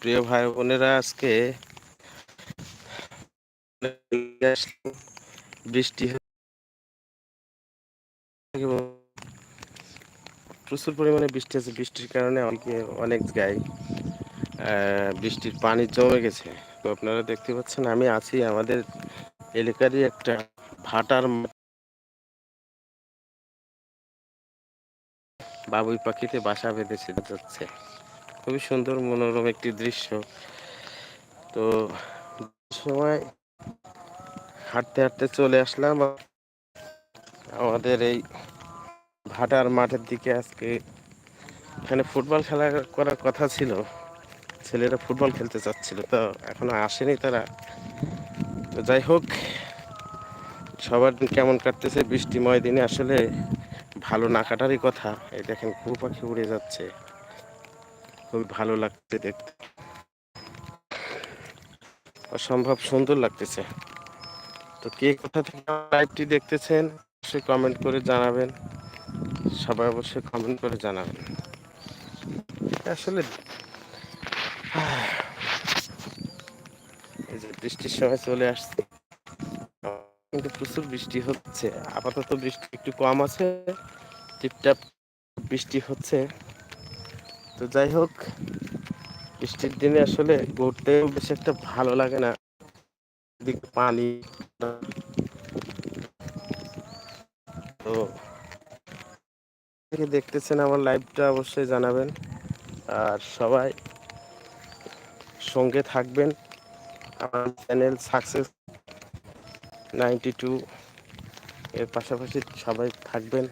প্রিয় ভাই বোনেরা, আজকে বৃষ্টি প্রচুর পরিমাণে বৃষ্টি আছে বৃষ্টির কারণে অনেকে অনেক জায়গায় বৃষ্টির পানি জমে গেছে। তো আপনারা দেখতে পাচ্ছেন, আমি আছি আমাদের এলাকারই একটা ভাটার বাবুই পাখিতে বাসা বেঁধেছে, যাচ্ছে। খুবই সুন্দর মনোরম একটি দৃশ্য। তো সময় হাঁটতে হাঁটতে চলে আসলাম। আমাদের এই ভাটার মাঠের দিকে আজকে এখানে ফুটবল খেলা করার কথা ছিল। ছেলেরা ফুটবল খেলতে চাচ্ছিল, তো এখনও আসেনি তারা। তো যাই হোক, সবার দিন কেমন কাটতেছে, বৃষ্টিময় দিনে আসলে ভালো না কাটারই কথা। এই দেখেন ঘু পাখি উড়ে যাচ্ছে। খুবই ভালো লাগছে দেখতে। অসম্ভব সুন্দর লাগতেছে। তো কে কোথা থেকে লাইভটি দেখতেছেন, অবশ্যই কমেন্ট করে জানাবেন। সবাই অবশ্যই কমেন্ট করে জানাবেন। আসলে, এই যে বৃষ্টির সময় চলে আসছে, কিন্তু প্রচুর বৃষ্টি হচ্ছে। আপাতত বৃষ্টি একটু কম আছে, টিপটাপ বৃষ্টি হচ্ছে। তো যাই হোক বৃষ্টির দিনে আসলে ঘুরতেও বেশি একটা ভালো লাগে না। পানি। তো দেখতেছেন আমার লাইভটা অবশ্যই জানাবেন। আর সবাই সঙ্গে থাকবেন। আমার চ্যানেল সাকসেস নাইনটি টু এর পাশাপাশি সবাই থাকবেন।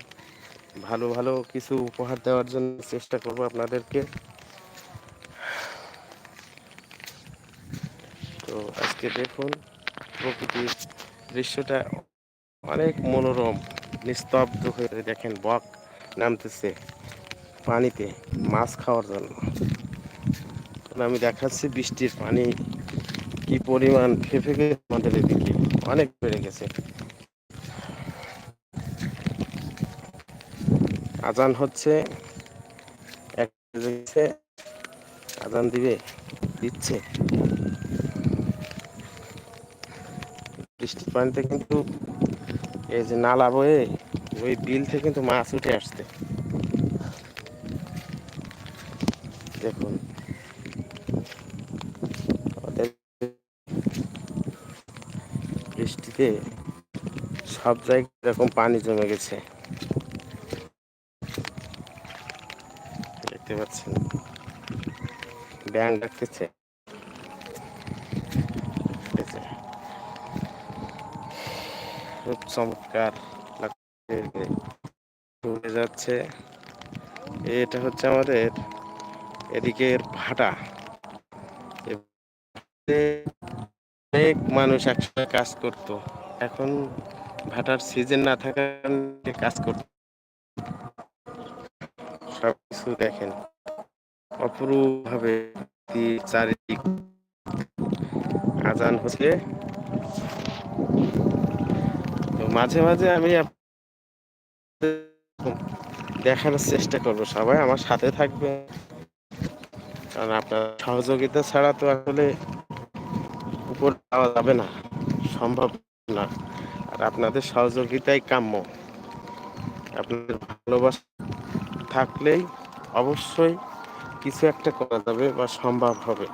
ভালো ভালো কিছু উপহার দেওয়ার জন্য চেষ্টা করব আপনাদেরকে। তো আজকে দেখুন, প্রকৃতির দৃশ্যটা অনেক মনোরম, নিস্তব্ধ হয়ে দেখেন বক নামতেছে পানিতে মাছ খাওয়ার জন্য। আমি দেখাচ্ছি বৃষ্টির পানি কি পরিমাণ ফেফে গেছে, আমাদের এদিকে অনেক বেড়ে গেছে। আজান হচ্ছে। এক আজান দিবে, দিচ্ছে। বৃষ্টির পানিতে কিন্তু এই যে নালা বয়ে ওই বিল থেকে কিন্তু মাছ উঠে আসছে। দেখুন। বৃষ্টিতে সব জায়গায় এরকম পানি জমে গেছে। দেখতে পাচ্ছেন। ব্যাং ডাকতেছে। খুব চমৎকার লাগছে। যাচ্ছে। এটা হচ্ছে আমাদের এদিকের ভাটা। অনেক মানুষ একসাথে কাজ করত। এখন ভাটার সিজন না থাকার কাজ করত। সব কিছু দেখেন। অপরূপ ভাবে চারিদিক আজান হচ্ছে। মাঝে মাঝে আমি দেখানোর চেষ্টা করব সবাই, আমার সাথে থাকবে কারণ আপনার সহযোগিতা ছাড়া তো আসলে উপর পাওয়া যাবে না, সম্ভব না। আর আপনাদের সহযোগিতাই কাম্য। আপনাদের ভালোবাসা থাকলেই অবশ্যই কিছু একটা করা যাবে বা সম্ভব হবে।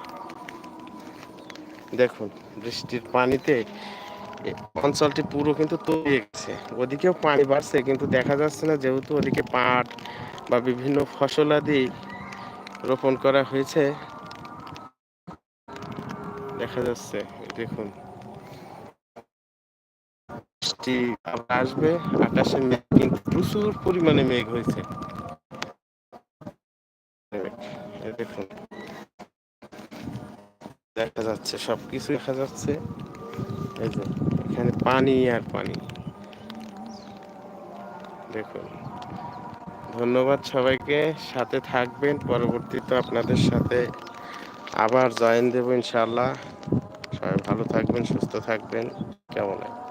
দেখুন, বৃষ্টির পানিতে অঞ্চলটি পুরো কিন্তু তৈরি গেছে। ওদিকেও পানি বাড়ছে, কিন্তু দেখা যাচ্ছে না যেহেতু ওদিকে পাট বা বিভিন্ন ফসলাদি রোপণ করা হয়েছে। দেখা যাচ্ছে, দেখুন। বৃষ্টি আসবে, আকাশে মেঘ, কিন্তু প্রচুর পরিমাণে মেঘ হয়েছে। দেখুন দেখা যাচ্ছে, সবকিছু দেখা যাচ্ছে। এই যে, এখানে পানি আর পানি। দেখুন। ধন্যবাদ সবাইকে। সাথে থাকবেন, পরবর্তীতে আপনাদের সাথে আবার জয়েন দেবো ইনশাল্লাহ সবাই ভালো থাকবেন, সুস্থ থাকবেন। কেমন